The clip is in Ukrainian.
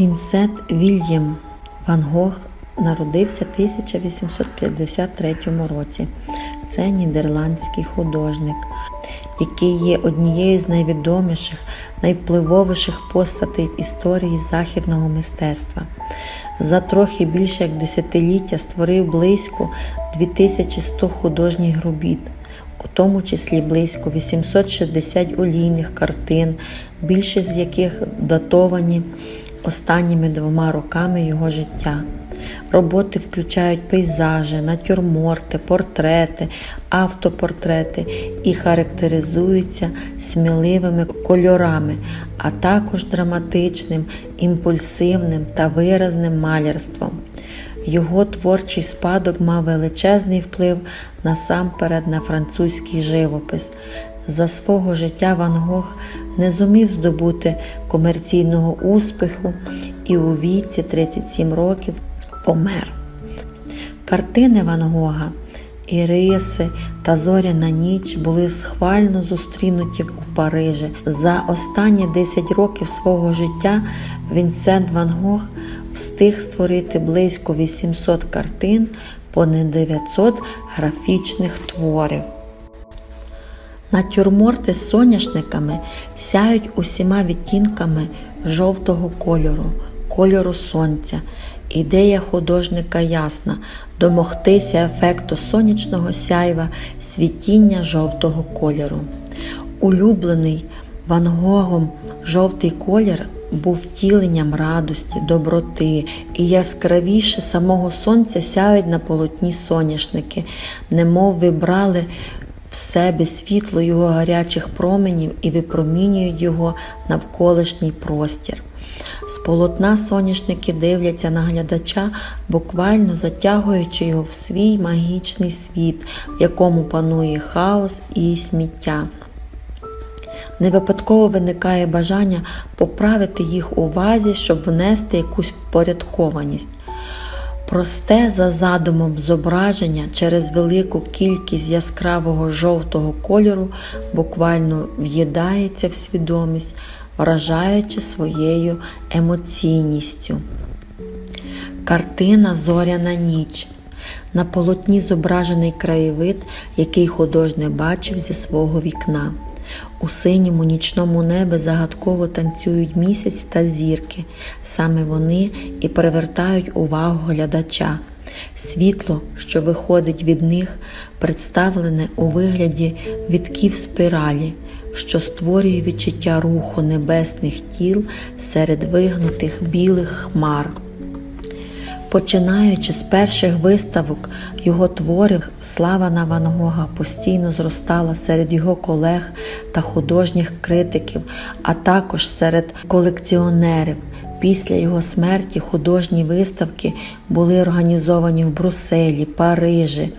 Вінсент Вільям Ван Гог народився в 1853 році. Це нідерландський художник, який є однією з найвідоміших, найвпливовіших постатей в історії західного мистецтва. За трохи більше як десятиліття створив близько 2100 художніх робіт, у тому числі близько 860 олійних картин, більшість з яких датовані останніми двома роками його життя. Роботи включають пейзажі, натюрморти, портрети, автопортрети і характеризуються сміливими кольорами, а також драматичним, імпульсивним та виразним малярством. Його творчий спадок мав величезний вплив насамперед на французький живопис. За свого життя Ван Гог не зумів здобути комерційного успіху і у віці 37 років помер. Картини Ван Гога, Іриси та Зоряна ніч були схвально зустрінуті у Парижі. За останні 10 років свого життя Вінсент Ван Гог встиг створити близько 800 картин, понад 900 графічних творів. Натюрморти з соняшниками сяють усіма відтінками жовтого кольору, кольору сонця. Ідея художника ясна домогтися ефекту сонячного сяйва, світіння жовтого кольору. Улюблений Ван Гогом жовтий колір був втіленням радості, доброти і яскравіше самого сонця сяють на полотні соняшники, немов вибрали в себе світло його гарячих променів і випромінюють його навколишній простір. З полотна соняшники дивляться на глядача, буквально затягуючи його в свій магічний світ, в якому панує хаос і сміття. Не випадково виникає бажання поправити їх у вазі, щоб внести якусь впорядкованість. Просте за задумом зображення через велику кількість яскравого жовтого кольору буквально в'їдається в свідомість, вражаючи своєю емоційністю. Картина Зоряна ніч. На полотні зображений краєвид, який художник бачив зі свого вікна. У синьому нічному небі загадково танцюють місяць та зірки. Саме вони і привертають увагу глядача. Світло, що виходить від них, представлене у вигляді вітків спіралі, що створює відчуття руху небесних тіл серед вигнутих білих хмар. Починаючи з перших виставок його творів, слава на Ван Гога постійно зростала серед його колег та художніх критиків, а також серед колекціонерів. Після його смерті художні виставки були організовані в Брюсселі, Парижі,